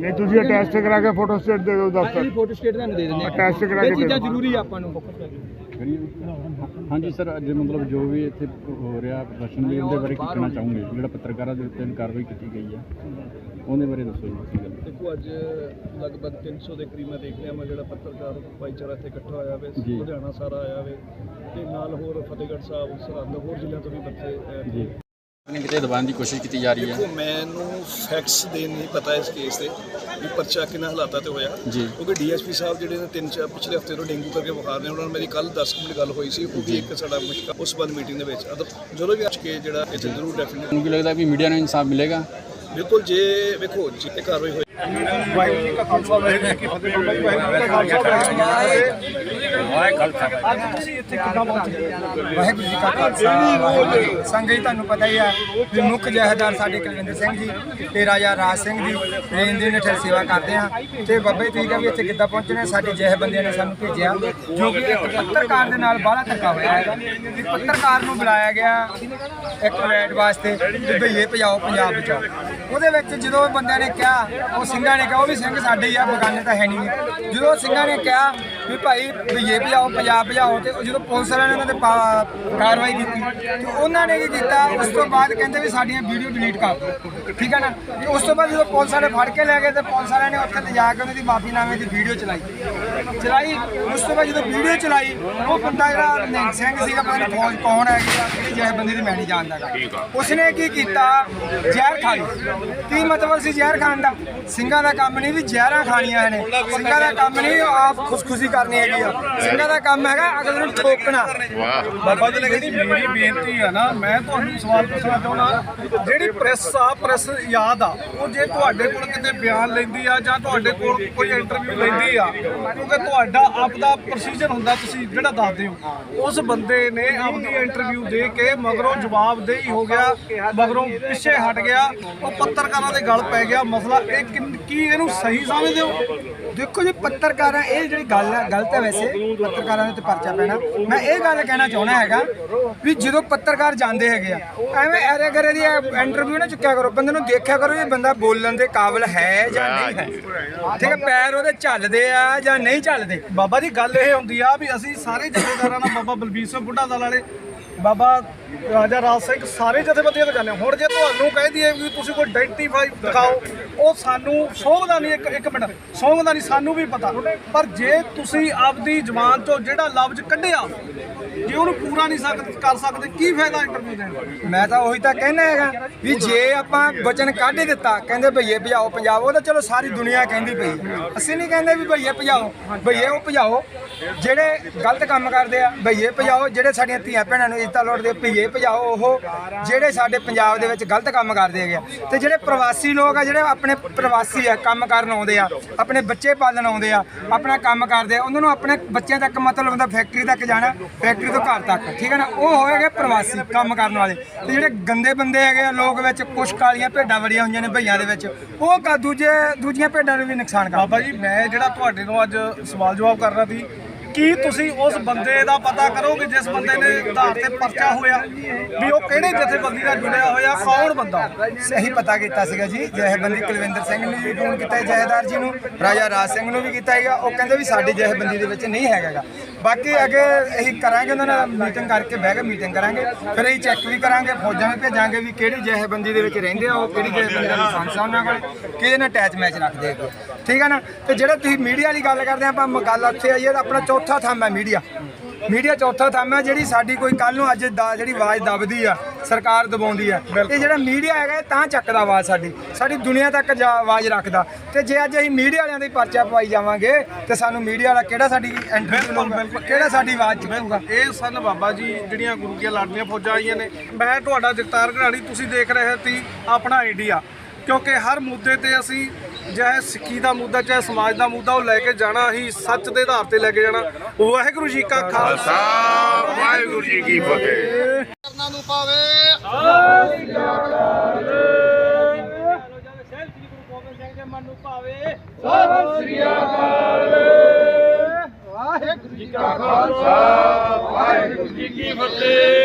ਨਹੀਂ ਤੁਸੀਂ ਟੈਸਟ ਕਰਾ ਕੇ ਫੋਟੋ ਸਟੇਟ ਦੇ ਦਿਓ ਦਫ਼ਤਰ। ਫੋਟੋ ਸਟੇਟ ਤੁਹਾਨੂੰ ਦੇ ਦਿੰਦੇ ਆ ਟੈਸਟ ਕਰਾ ਕੇ ਇਹ ਚੀਜ਼ਾਂ ਜ਼ਰੂਰੀ ਆ ਆਪਾਂ ਨੂੰ। ਹਾਂਜੀ ਸਰ ਅੱਜ ਮਤਲਬ ਜੋ ਵੀ ਇੱਥੇ ਹੋ ਰਿਹਾ ਪ੍ਰਦਰਸ਼ਨ ਲਈ ਉਹਦੇ ਬਾਰੇ ਕੀ ਕਹਿਣਾ ਚਾਹੋਗੇ ਜਿਹੜਾ ਪੱਤਰਕਾਰਾਂ ਦੇ ਉੱਤੇ ਕਾਰਵਾਈ ਕੀਤੀ ਗਈ ਹੈ ਉਹਦੇ ਬਾਰੇ ਦੱਸੋ ਜੀ। ਦੇਖੋ ਅੱਜ ਲਗਭਗ 300 ਦੇ ਕਰੀਬ ਮੈਂ ਦੇਖ ਲਿਆ ਮੈਂ ਜਿਹੜਾ ਪੱਤਰਕਾਰ ਭਾਈਚਾਰਾ ਇੱਥੇ ਇਕੱਠਾ ਹੋਇਆ ਵੇ। ਲੁਧਿਆਣਾ ਸਾਰਾ ਆਇਆ ਵੇ ਤੇ ਨਾਲ ਹੋਰ ਫਤਿਹਗੜ੍ਹ ਸਾਹਿਬ ਸਰਹੰਦ ਹੋਰ ਜ਼ਿਲ੍ਹਿਆਂ ਤੋਂ ਵੀ ਬੱਚੇ ਜੀ ਕਿਤੇ ਦਬਾਉਣ ਦੀ ਕੋਸ਼ਿਸ਼ ਕੀਤੀ ਜਾ ਰਹੀ ਹੈ? ਦੇਖੋ ਮੈਨੂੰ ਫੈਕਟਸ ਦੇ ਨਹੀਂ ਪਤਾ ਇਸ ਕੇਸ ਦੇ ਵੀ ਪਰਚਾ ਕਿੰਨਾ ਹਾਲਾਤਾਂ ਤੇ ਹੋਇਆ। ਜੀ। ਕਿਉਂਕਿ ਡੀਐਸਪੀ ਸਾਹਿਬ ਜਿਹੜੇ ਨੇ ਤਿੰਨ ਚਾਰ ਪਿਛਲੇ ਹਫ਼ਤੇ ਤੋਂ ਡੇਂਗੂ ਕਰਕੇ ਬੁਖਾਰ ਨੇ ਉਹਨਾਂ ਨਾਲ ਮੇਰੀ ਕੱਲ 10 ਮਿੰਟ ਗੱਲ ਹੋਈ ਸੀ। ਉਹ ਵੀ ਇੱਕ ਸਾਡਾ ਮੁਸ਼ਕਲ ਉਸ ਬੰਦ ਮੀਟਿੰਗ ਦੇ ਵਿੱਚ। ਅਦਰ ਜਦੋਂ ਵੀ ਅੱਜ ਕੇ ਜਿਹੜਾ ਇੱਥੇ ਜ਼ਰੂਰ ਡੈਫੀਨਿਟ ਤੁਹਾਨੂੰ ਕੀ ਲੱਗਦਾ ਵੀ ਮੀਡੀਆ ਨੂੰ ਇਨਸਾਫ ਮਿਲੇਗਾ? ਬਿਲਕੁਲ ਜੇ ਵੇਖੋ ਜੇ ਤੇ ਕਾਰਵਾਈ ਹੋਈ ਵਾਹਿਗੁਰੂ ਜੀ ਕਾ ਖਾਲਸਾ ਵਾਹਿਗੁਰੂ ਜੀ ਕੀ ਫਤਿਹ। ਬਾਬਾ ਜੀ ਕਾ ਖਾਲਸਾ ਵਾਹਿਗੁਰੂ ਜੀ ਕਾ ਖਾਲਸਾ ਵਾਹਿਗੁਰੂ ਜੀ ਕੀ ਫਤਿਹ। ਸੰਗਤ, ਜੀ, ਤੁਹਾਨੂੰ ਪਤਾ ਹੀ ਆ ਵੀ ਮੁੱਖ ਜਹੇਦਾਰ ਸਾਡੇ ਕੁਲਵਿੰਦਰ ਸਿੰਘ ਜੀ ਤੇ ਰਾਜਾ ਰਾਜ ਸਿੰਘ ਜੀ, ਰੇਨ ਦੀ ਨਿਠਰ ਸੇਵਾ ਕਰਦੇ ਆ। ਤੇ ਬੱਬੇ ਠੀਕ ਆ ਵੀ ਇੱਥੇ ਕਿੱਦਾਂ ਪਹੁੰਚਣੇ ਸਾਡੀ ਜਹੇਬੰਦੀਆਂ ਨੇ ਸਾਨੂੰ ਭੇਜਿਆ, ਜੋ ਕਿ ਇੱਕ ਪੱਤਰਕਾਰ ਦੇ ਨਾਲ ਬਾਹਲਾ ਧੱਕਾ ਹੋਇਆ ਹੈ। ਵੀ ਪੱਤਰਕਾਰ ਨੂੰ ਬੁਲਾਇਆ ਗਿਆ ਇੱਕ ਰੈਡ ਵਾਸਤੇ ਵੀ ਭਈਏ ਭਜਾਓ ਪੰਜਾਬ ਬਚਾਓ ਉਹਦੇ ਵਿੱਚ ਜਦੋਂ ਬੰਦਿਆਂ ਨੇ ਕਿਹਾ, ਉਹ ਸਿੰਘਾਂ ਨੇ ਕਿਹਾ, ਉਹ ਵੀ ਸਿੰਘ ਸਾਡੇ ਹੀ ਆ, ਬਗਾਨੇ ਤਾਂ ਹੈ ਨਹੀਂ ਜਦੋਂ ਸਿੰਘਾਂ ਨੇ ਕਿਹਾ ਵੀ ਭਾਈ ਭਈਏ ਭਜਾਓ ਪੰਜਾਬ ਭਜਾਓ ਤੇ ਜਦੋਂ ਪੁਲਿਸ ਵਾਲਿਆਂ ਨੇ ਉਹਨਾਂ ਤੇ ਕਾਰਵਾਈ ਕੀਤੀ ਤੇ ਉਹਨਾਂ ਨੇ ਕੀ ਕੀਤਾ ਉਸ ਤੋਂ ਬਾਅਦ ਕਹਿੰਦੇ ਵੀ ਸਾਡੀਆਂ ਵੀਡੀਓ ਡਿਲੀਟ ਕਰ ਦਿਓ। ਠੀਕ ਹੈ ਨਾ? ਤੇ ਉਸ ਤੋਂ ਬਾਅਦ ਜਦੋਂ ਪੁਲਿਸ ਵਾਲੇ ਫੜ ਕੇ ਲੈ ਗਏ ਤੇ ਪੁਲਿਸ ਵਾਲਿਆਂ ਨੇ ਉੱਥੇ ਲਿਜਾ ਕੇ ਉਹਨਾਂ ਦੀ ਮਾਫੀਨਾਮੇ ਦੀ ਵੀਡੀਓ ਚਲਾਈ। ਚਲਾਈ ਉਸ ਤੋਂ ਬਾਅਦ ਜਦੋਂ ਵੀਡੀਓ ਚਲਾਈ ਉਹ ਬੰਦਾ ਜਿਹੜਾ ਨਿਹੰਗ ਸਿੰਘ ਸੀਗਾ ਪਤਾ ਨਹੀਂ ਫੌਜ ਕੌਣ ਆ ਕਿਹੜੀ ਜੈ ਬੰਦੇ ਦੀ ਮੈਂ ਨਹੀਂ ਜਾਣਦਾਗਾ ਉਸਨੇ ਕੀ ਕੀਤਾ? ਜ਼ਹਿਰ ਖਾ ਲਈ। ਕੀ ਮਤਲਬ ਸੀ ਜ਼ਹਿਰ ਖਾਣ ਦਾ? ਸਿੰਘਾਂ ਦਾ ਕੰਮ ਨਹੀਂ ਵੀ ਜ਼ਹਿਰਾਂ ਖਾਣੀਆਂ ਨੇ। ਸਿੰਘਾਂ ਦਾ ਕੰਮ ਨਹੀਂ ਆਪ ਖੁਸ਼ਖੁਸ਼ੀ ਕਰਨੀ ਹੈਗੀ ਆ। ਸਿੰਘਾਂ ਦਾ ਕੰਮ ਹੈਗਾ, ਅਗਲੇ ਨੂੰ ਠੋਕਣਾ। ਬਾਬਾ ਜੀ ਨੇ ਮੇਰੀ ਬੇਨਤੀ ਆ ਨਾ, ਮੈਂ ਤੁਹਾਨੂੰ ਸਵਾਲ ਪੁੱਛਣਾ ਚਾਹੁੰਦਾ, ਜਿਹੜੀ ਪ੍ਰੈਸ ਆ, ਪ੍ਰੈਸ ਯਾਦ ਆ, ਉਹ ਜੇ ਤੁਹਾਡੇ ਕੋਲ ਕਿਤੇ ਬਿਆਨ ਲੈਂਦੀ ਆ ਜਾਂ ਤੁਹਾਡੇ ਕੋਲ ਕੋਈ ਇੰਟਰਵਿਊ ਲੈਂਦੀ ਆ, ਕਿਉਂਕਿ ਤੁਹਾਡਾ ਆਪ ਦਾ ਪ੍ਰੋਸੀਜਰ ਹੁੰਦਾ ਤੁਸੀਂ ਜਿਹੜਾ ਦੱਸਦੇ ਹੋ। ਉਸ ਬੰਦੇ ਨੇ ਆਪਦੀ ਇੰਟਰਵਿਊ ਦੇ ਕੇ ਮਗਰੋਂ ਜਵਾਬ ਦੇਈ ਹੋ ਗਿਆ, ਮਗਰੋਂ ਪਿੱਛੇ ਹਟ ਗਿਆ, ਉਹ ਪੱਤਰਕਾਰਾਂ ਦੇ ਗਲ ਪੈ ਗਿਆ। ਮਸਲਾ ਇਹ ਕਿੰਨ- ਕੀ ਇਹਨੂੰ ਸਹੀ ਸਮਝਦੇ ਹੋ? ਦੇਖੋ ਜੀ, ਪੱਤਰਕਾਰਾਂ, ਇਹ ਜਿਹੜੀ ਗੱਲ ਹੈ ਗਲਤ ਹੈ ਵੈਸੇ, ਪੱਤਰਕਾਰਾਂ ਦੇ ਤੇ ਪਰਚਾ ਪੈਣਾ। ਮੈਂ ਇਹ ਗੱਲ ਕਹਿਣਾ ਚਾਹੁੰਦਾ ਹੈਗਾ ਵੀ ਜਦੋਂ ਪੱਤਰਕਾਰ ਜਾਂਦੇ ਹੈਗੇ ਆ, ਐਵੇਂ ਐਰੇ ਗਰੇ ਦੀ ਇੰਟਰਵਿਊ ਨਾ ਚੁੱਕਿਆ ਕਰੋ, ਬੰਦੇ ਨੂੰ ਦੇਖਿਆ ਕਰੋ ਇਹ ਬੰਦਾ ਬੋਲਣ ਦੇ ਕਾਬਿਲ ਹੈ ਜਾਂ ਨਹੀਂ ਹੈ। ਠੀਕ ਹੈ, ਪੈਰ ਉਹਦੇ ਚੱਲਦੇ ਆ ਜਾਂ ਨਹੀਂ ਚੱਲਦੇ ਬਾਬਾ ਜੀ, ਗੱਲ ਇਹ ਹੁੰਦੀ ਆ ਵੀ ਅਸੀਂ ਸਾਰੇ ਜਥੇਦਾਰਾਂ ਨਾਲ ਬਾਬਾ ਬਲਬੀਰ ਸਿੰਘ ਬੁੱਢਾ ਦਲ ਵਾਲੇ, ਬਾਬਾ ਰਾਜਾ ਰਾਜ ਸਿੰਘ, ਸਾਰੇ ਜਥੇਬੰਦੀਆਂ ਤੋਂ ਜਾਂਦੇ ਹੁਣ ਜੇ ਤੁਹਾਨੂੰ ਕਹਿ ਦਈਏ ਵੀ ਤੁਸੀਂ ਕੋਈ ਆਇਡੈਂਟੀਫਾਈ ਦਿਖਾਓ ਉਹ ਸਾਨੂੰ ਸੌਂਹਦਾ ਨਹੀਂ ਇੱਕ ਇੱਕ ਮਿੰਟ। ਸੌਂਹਦਾ ਨਹੀਂ, ਸਾਨੂੰ ਵੀ ਪਤਾ। ਪਰ ਜੇ ਤੁਸੀਂ ਆਪਦੀ ਜ਼ਬਾਨ ਤੋਂ ਜਿਹੜਾ ਲਫ਼ਜ਼ ਕੱਢਿਆ, ਜੇ ਉਹਨੂੰ ਪੂਰਾ ਨਹੀਂ ਸਕ- ਕਰ ਸਕਦੇ, ਕੀ ਫਾਇਦਾ ਇੰਟਰਵਿਊ ਦੇਣ ਦਾ? ਮੈਂ ਤਾਂ ਉਹੀ ਤਾਂ ਕਹਿਣਾ ਹੈਗਾ ਵੀ ਜੇ ਆਪਾਂ ਵਚਨ ਕੱਢ ਹੀ ਦਿੱਤਾ, ਕਹਿੰਦੇ ਭਈਏ ਭਜਾਓ ਪੰਜਾਬ ਉਹ ਤਾਂ ਚਲੋ ਸਾਰੀ ਦੁਨੀਆ ਕਹਿੰਦੀ ਪਈ। ਅਸੀਂ ਨਹੀਂ ਕਹਿੰਦੇ ਵੀ ਭਈਏ ਭਜਾਓ। ਭਈਏ, ਉਹ ਭਜਾਓ। ਜਿਹੜੇ ਗਲਤ ਕੰਮ ਕਰਦੇ ਆ, ਭਈਏ ਭਜਾਓ। ਜਿਹੜੇ ਸਾਡੀਆਂ ਧੀਆਂ ਭੈਣਾਂ ਨੂੰ ਇੱਜ਼ਤਾਂ ਲੋੜਦੇ ਭਈਏ ਭਜਾਓ। ਉਹ ਜਿਹੜੇ ਸਾਡੇ ਪੰਜਾਬ ਦੇ ਵਿੱਚ ਗਲਤ ਕੰਮ ਕਰਦੇ ਹੈਗੇ ਆ। ਤੇ ਜਿਹੜੇ ਪ੍ਰਵਾਸੀ ਲੋਕ ਆ, ਜਿਹੜੇ ਆਪਣੇ ਪ੍ਰਵਾਸੀ ਆ, ਕੰਮ ਕਰਨ ਆਉਂਦੇ ਆ, ਆਪਣੇ ਬੱਚੇ ਪਾਲਣ ਆਉਂਦੇ ਆ, ਆਪਣਾ ਕੰਮ ਕਰਦੇ ਆ, ਉਹਨਾਂ ਨੂੰ ਆਪਣੇ ਬੱਚਿਆਂ ਤੱਕ ਮਤਲਬ ਹੁੰਦਾ ਫੈਕਟਰੀ ਤੱਕ ਜਾਣਾ, ਫੈਕਟਰੀ ਤੋਂ ਘਰ ਤੱਕ, ਠੀਕ ਹੈ ਨਾ? ਉਹ ਹੋਏਗੇ ਪ੍ਰਵਾਸੀ ਕੰਮ ਕਰਨ ਵਾਲੇ। ਤੇ ਜਿਹੜੇ ਗੰਦੇ ਬੰਦੇ ਹੈਗੇ ਆ, ਲੋਕ ਵਿੱਚ ਕੁਛ ਕਾਲੀਆਂ ਭੇਡਾਂ ਵੜੀਆਂ ਹੋਈਆਂ ਨੇ ਭਈਆਂ ਦੇ ਵਿੱਚ, ਉਹ ਦੂਜੇ, ਦੂਜੀਆਂ ਭੇਡਾਂ ਨੂੰ ਵੀ ਨੁਕਸਾਨ ਕਰਦੇ ਬਾਬਾ ਜੀ, ਮੈਂ ਜਿਹੜਾ ਤੁਹਾਡੇ ਨੂੰ ਅੱਜ ਸਵਾਲ ਜਵਾਬ ਕਰਨਾ ਸੀ ਕੀ ਤੁਸੀਂ ਉਸ ਬੰਦੇ ਦਾ ਪਤਾ ਕਰੋਗੇ ਜਿਸ ਬੰਦੇ ਨੇ ਆਧਾਰ ਤੇ ਪਰਚਾ ਹੋਇਆ? ਵੀ ਉਹ ਕਿਹੜੇ ਜਥੇਬੰਦੀ ਨਾਲ ਜੁੜਿਆ ਹੋਇਆ? ਕੌਣ ਬੰਦਾ? ਸਹੀ ਪਤਾ ਕੀਤਾ ਸੀਗਾ ਜੀ। ਜਥੇਬੰਦੀ ਕੁਲਵਿੰਦਰ ਸਿੰਘ ਨੇ ਵੀ ਫੋਨ ਕੀਤਾ ਜਹੇਦਾਰ ਜੀ ਨੂੰ, ਰਾਜਾ ਰਾਜ ਸਿੰਘ ਨੂੰ ਵੀ ਕੀਤਾ ਹੈਗਾ ਉਹ ਕਹਿੰਦੇ ਵੀ ਸਾਡੀ ਜਥੇਬੰਦੀ ਦੇ ਵਿੱਚ ਨਹੀਂ ਹੈਗਾ ਗਾ। ਬਾਕੀ ਅੱਗੇ ਅਸੀਂ ਕਰਾਂਗੇ ਉਹਨਾਂ ਨਾਲ ਮੀਟਿੰਗ ਕਰਕੇ ਬਹਿ ਕੇ ਮੀਟਿੰਗ ਕਰਾਂਗੇ। ਫਿਰ ਅਸੀਂ ਚੈੱਕ ਵੀ ਕਰਾਂਗੇ, ਫੌਜਾਂ ਵੀ ਭੇਜਾਂਗੇ ਵੀ ਕਿਹੜੀ ਜਥੇਬੰਦੀ ਦੇ ਵਿੱਚ ਰਹਿੰਦੇ ਆ, ਉਹ ਕਿਹੜੀ ਜਹੇਬੰਦੀ ਦਾ ਲਾਇਸੈਂਸ ਆ ਉਹਨਾਂ ਕੋਲ, ਕਿਹਦੇ ਨਾਲ ਅਟੈਚ ਮੈਚ ਰੱਖਦੇ ਹੈਗੇ ਠੀਕ ਹੈ ਨਾ? ਤੇ ਜਿਹੜਾ ਤੁਸੀਂ ਮੀਡੀਆ ਵਾਲੀ ਗੱਲ ਕਰਦੇ ਆ ਆਪਾਂ ਗੱਲ ਉੱਥੇ ਆਈਏ ਤਾਂ ਆਪਣਾ ਚੌਥਾ ਥੰਮ ਹੈ ਮੀਡੀਆ ਮੀਡੀਆ ਚੌਥਾ ਥੰਮ ਹੈ ਜਿਹੜੀ ਸਾਡੀ ਕੋਈ ਕੱਲ ਨੂੰ ਅੱਜ ਦਾ ਜਿਹੜੀ ਆਵਾਜ਼ ਦਬਦੀ ਆ ਸਰਕਾਰ ਦਬਾਉਂਦੀ ਆ। ਇਹ ਜਿਹੜਾ ਮੀਡੀਆ ਹੈਗਾ ਤਾਂ ਚੱਕਦਾ ਆਵਾਜ਼ ਸਾਡੀ। ਸਾਡੀ ਦੁਨੀਆ ਤੱਕ ਜਾ- ਆਵਾਜ਼ ਰੱਖਦਾ। ਤੇ ਜੇ ਅੱਜ ਅਸੀਂ ਮੀਡੀਆ ਵਾਲਿਆਂ ਦੀ ਪਰਚਾ ਪਵਾਈ ਜਾਵਾਂਗੇ ਤੇ ਸਾਨੂੰ ਮੀਡੀਆ ਵਾਲਾ ਕਿਹੜਾ ਸਾਡੀ ਐਂਟਰੀ ਲਊਗਾ ਕਿਹੜਾ ਸਾਡੀ ਆਵਾਜ਼ ਚੁੱਕੂਗਾ? ਇਹ ਸਨ ਬਾਬਾ ਜੀ ਜਿਹੜੀਆਂ ਗੁਰੂ ਦੀਆਂ ਲਾਡਲੀਆਂ ਫੌਜਾਂ ਆਈਆਂ ਨੇ। ਮੈਂ ਤੁਹਾਡਾ ਜਗਤਾਰ ਘਰਾੜੀ ਤੁਸੀਂ ਦੇਖ ਰਹੇ ਸੀ ਆਪਣਾ ਇੰਡੀਆ ਕਿਉਂਕਿ ਹਰ ਮੁੱਦੇ ਤੇ ਅਸੀਂ ਚਾਹੇ ਸਿੱਖੀ ਦਾ ਮੁੱਦਾ ਚਾਹੇ ਸਮਾਜ ਦਾ ਮੁੱਦਾ ਉਹ ਲੈ ਕੇ ਜਾਣਾ ਹੀ ਸੱਚ ਦੇ ਆਧਾਰ ਤੇ ਲੈ ਕੇ ਜਾਣਾ। ਵਾਹਿਗੁਰੂ ਜੀ ਕਾ ਖਾਲਸਾ। ਵਾਹਿਗੁਰੂ ਵਾਹਿਗੁਰੂ ਜੀ ਕਾ ਖਾਲਸਾ। ਵਾਹਿਗੁਰੂ ਜੀ ਕੀ ਫਤਿਹ।